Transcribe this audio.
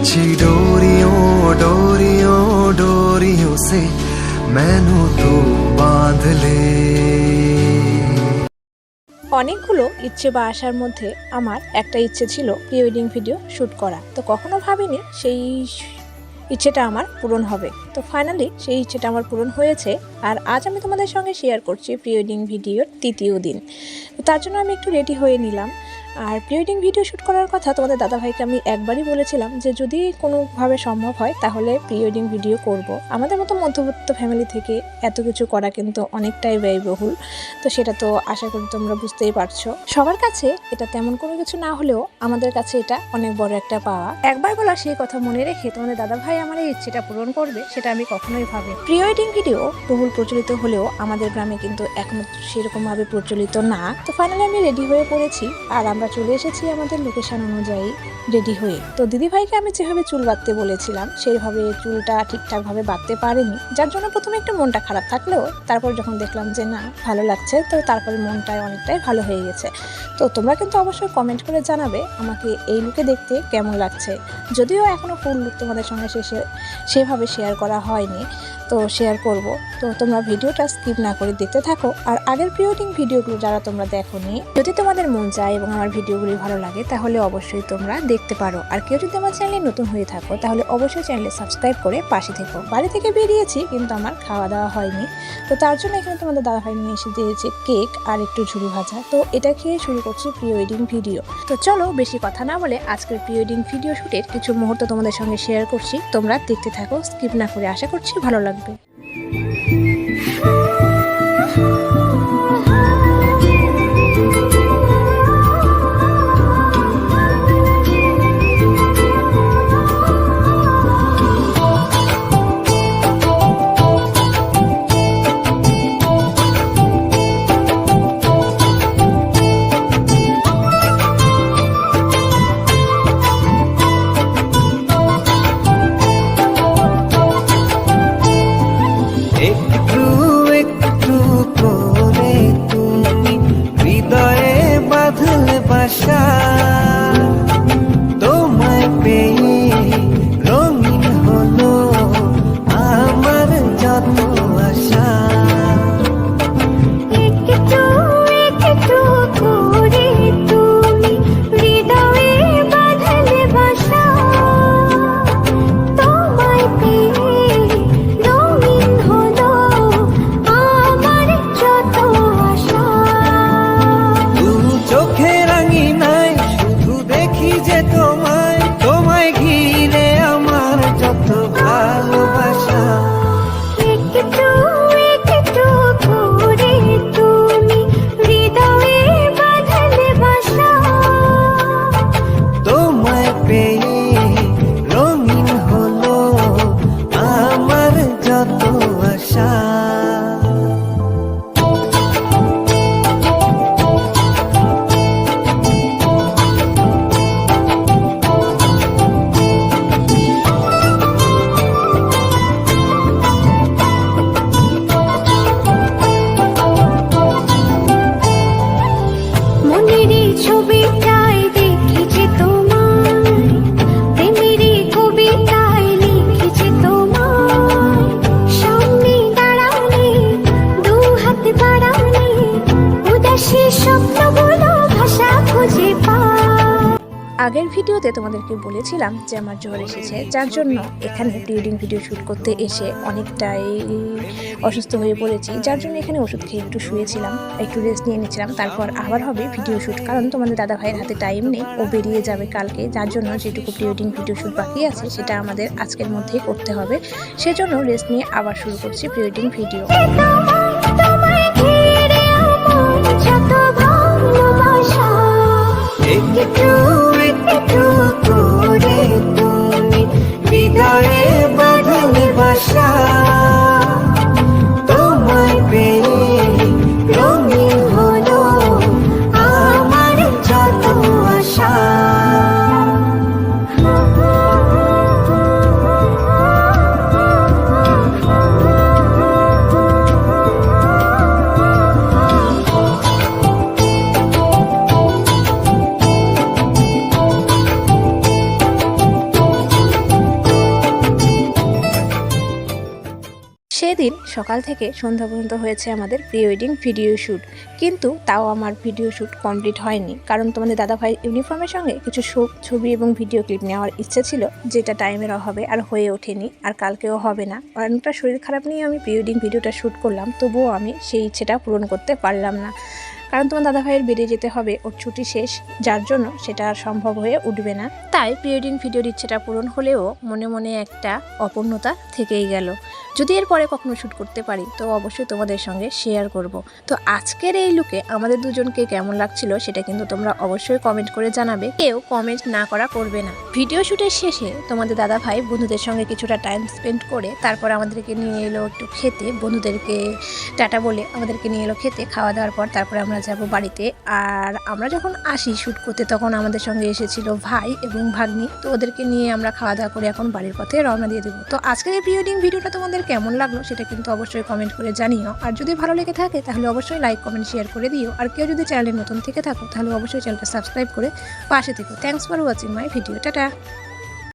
ਸੱਚੀ डोरियों डोरियों डोरियों से ਮੈਨੂੰ ਤੂੰ बांध ले। অনেকগুলো ইচ্ছে বা আসার মধ্যে আমার একটা ইচ্ছে ছিল প্রি ওয়েডিং ভিডিও শ্যুট করা। তো কখনো ভাবিনি সেই ইচ্ছেটা আমার পূরণ হবে। তো ফাইনালি সেই ইচ্ছেটা আমার পূরণ হয়েছে। আর আজ আমি তোমাদের সঙ্গে শেয়ার করছি প্রি ওয়েডিং ভিডিওর তৃতীয় দিন। তার জন্য আমি একটু রেডি হয়ে নিলাম। আর প্রি ওয়েডিং ভিডিও শ্যুট করার কথা তোমাদের দাদাভাইকে আমি একবারই বলেছিলাম যে, যদি কোনোভাবে সম্ভব হয়, তাহলে প্রি ওয়েডিং ভিডিও করব। আমাদের মতো মধ্যবিত্ত ফ্যামিলি থেকে এত কিছু করা কিন্তু অনেকটাই ব্যয়বহুল। তো সেটা তো আশা করি তোমরা বুঝতেই পারছ। সবার কাছে এটা তেমন কোনো কিছু না হলেও আমাদের কাছে এটা অনেক বড় একটা পাওয়া। একবার বলা সেই কথা মনে রেখে তোমাদের দাদা ভাই আমার এই ইচ্ছেটা পূরণ করবে, সেটা আমি কখনোই ভাবি প্রি ওয়েডিং ভিডিও বহুল প্রচলিত হলেও আমাদের গ্রামে কিন্তু এখনও সেরকমভাবে প্রচলিত না। তো ফাইনালি আমি রেডি হয়ে পড়েছি আর আমরা চলে এসেছি আমাদের লোকেশন অনুযায়ী রেডি হয়ে। তো দিদি ভাইকে আমি যেভাবে চুল বাঁধতে বলেছিলাম সেইভাবে চুলটা ঠিকঠাকভাবে বাঁধতে পারিনি। যার জন্য প্রথমে একটু মনটা খারাপ থাকলেও তারপর যখন দেখলাম যে না, ভালো লাগছে, তো তারপরে মনটাই অনেকটাই ভালো হয়ে গেছে। তো তোমরা কিন্তু অবশ্যই কমেন্ট করে জানাবে আমাকে এই লুকে দেখতে কেমন লাগছে। যদিও এখনও ফুল লুক তোমাদের সঙ্গে শেষে সেভাবে শেয়ার করা হয়নি, তো শেয়ার করব। তো তোমরা ভিডিওটা স্কিপ না করে দেখতে থাকো। আর আগের প্রিওডিং ভিডিওগুলো যারা তোমরা দেখোনি, যদি তোমাদের মন চায় এবং আমার ভিডিওগুলি ভালো লাগে, তাহলে অবশ্যই তোমরা দেখতে পারো। আর কেউ যদি আমার চ্যানেলে নতুন হয়ে থাকো, তাহলে অবশ্যই চ্যানেলে সাবস্ক্রাইব করে পাশে থেকো। বাড়ি থেকে বেরিয়েছি, কিন্তু আমার খাওয়া দাওয়া হয়নি। তো তার জন্য এখানে তোমাদের দাদাভাই নিয়ে এসে দিয়েছে কেক আর একটু ঝুড়ি ভাজা। তো এটা খেয়ে শুরু করছি প্রি ওয়েডিং ভিডিও তো চলো বেশি কথা না বলে আজকের প্রি ওয়েডিং ভিডিও শুটের কিছু মুহূর্ত তোমাদের সঙ্গে শেয়ার করছি। তোমরা দেখতে থাকো স্কিপ না করে আশা করছি ভালো লাগবে। একটু আগের ভিডিওতে তোমাদেরকে বলেছিলাম যে আমার জ্বর এসেছে যার জন্য এখানে প্রিওডিং ভিডিও শ্যুট করতে এসে অনেকটাই অসুস্থ হয়ে পড়েছি। যার জন্য এখানে ওষুধ খেয়ে একটু শুয়েছিলাম একটু রেস্ট নিয়ে নিয়েছিলাম তারপর আবার হবে ভিডিও শ্যুট কারণ তোমাদের দাদা ভাইয়ের হাতে টাইম নেই ও বেরিয়ে যাবে কালকে যার জন্য যেটুকু প্রিওডিং ভিডিও শ্যুট বাকি আছে সেটা আমাদের আজকের মধ্যেই করতে হবে। সেজন্য রেস্ট নিয়ে আবার শুরু করছি প্রিওডিং ভিডিও একটু একটু করে সেদিন সকাল থেকে সন্ধ্যা পর্যন্ত হয়েছে আমাদের প্রি ওয়েডিং ভিডিও শ্যুট কিন্তু তাও আমার ভিডিও শ্যুট কমপ্লিট হয়নি। কারণ তোমাদের দাদাভাই ইউনিফর্মের সঙ্গে কিছু ছবি এবং ভিডিও ক্লিপ নেওয়ার ইচ্ছে ছিল, যেটা টাইমের অভাবে আর হয়ে ওঠেনি আর কালকেও হবে না। অনেকটা শরীর খারাপ নিয়ে আমি প্রি ওয়েডিং ভিডিওটা শ্যুট করলাম, তবুও আমি সেই ইচ্ছেটা পূরণ করতে পারলাম না। কারণ তোমার দাদাভাইয়ের বেরিয়ে যেতে হবে ওর ছুটি শেষ, যার জন্য সেটা আর সম্ভব হয়ে উঠবে না। তাই প্রি ওয়েডিং ভিডিওর ইচ্ছেটা পূরণ হলেও মনে মনে একটা অপূর্ণতা থেকেই গেল। যদি এরপরে কখনো শ্যুট করতে পারি, তো অবশ্যই তোমাদের সঙ্গে শেয়ার করব। তো আজকের এই লুকে আমাদের দুজনকে কেমন লাগছিল সেটা কিন্তু তোমরা অবশ্যই কমেন্ট করে জানাবে। কেউ কমেন্ট না করা করবে না। ভিডিও শ্যুটের শেষে তোমাদের দাদা ভাই বন্ধুদের সঙ্গে কিছুটা টাইম স্পেন্ড করে তারপর আমাদেরকে নিয়ে এলো একটু খেতে। বন্ধুদেরকে, টাটা বলে আমাদেরকে নিয়ে এলো খেতে খাওয়া দাওয়ার পর তারপরে আমরা যাব বাড়িতে। আর আমরা যখন আসি শ্যুট করতে, তখন আমাদের সঙ্গে এসেছিল ভাই এবং ভাগ্নি। তো ওদেরকে নিয়ে আমরা খাওয়া দাওয়া করে এখন বাড়ির পথে রওনা দিয়ে দেবো। তো আজকের এই প্রি ওয়েডিং ভিডিওটা তোমাদের কেমন লাগল সেটা কিন্তু অবশ্যই কমেন্ট করে জানিও। আর যদি ভালো লেগে থাকে, তাহলে অবশ্যই লাইক কমেন্ট শেয়ার করে দিও। আর কেউ যদি চ্যানেলে নতুন থেকে থাকো, তাহলে অবশ্যই চ্যানেলটা সাবস্ক্রাইব করে পাশে থেকো। Thanks for watching my video tata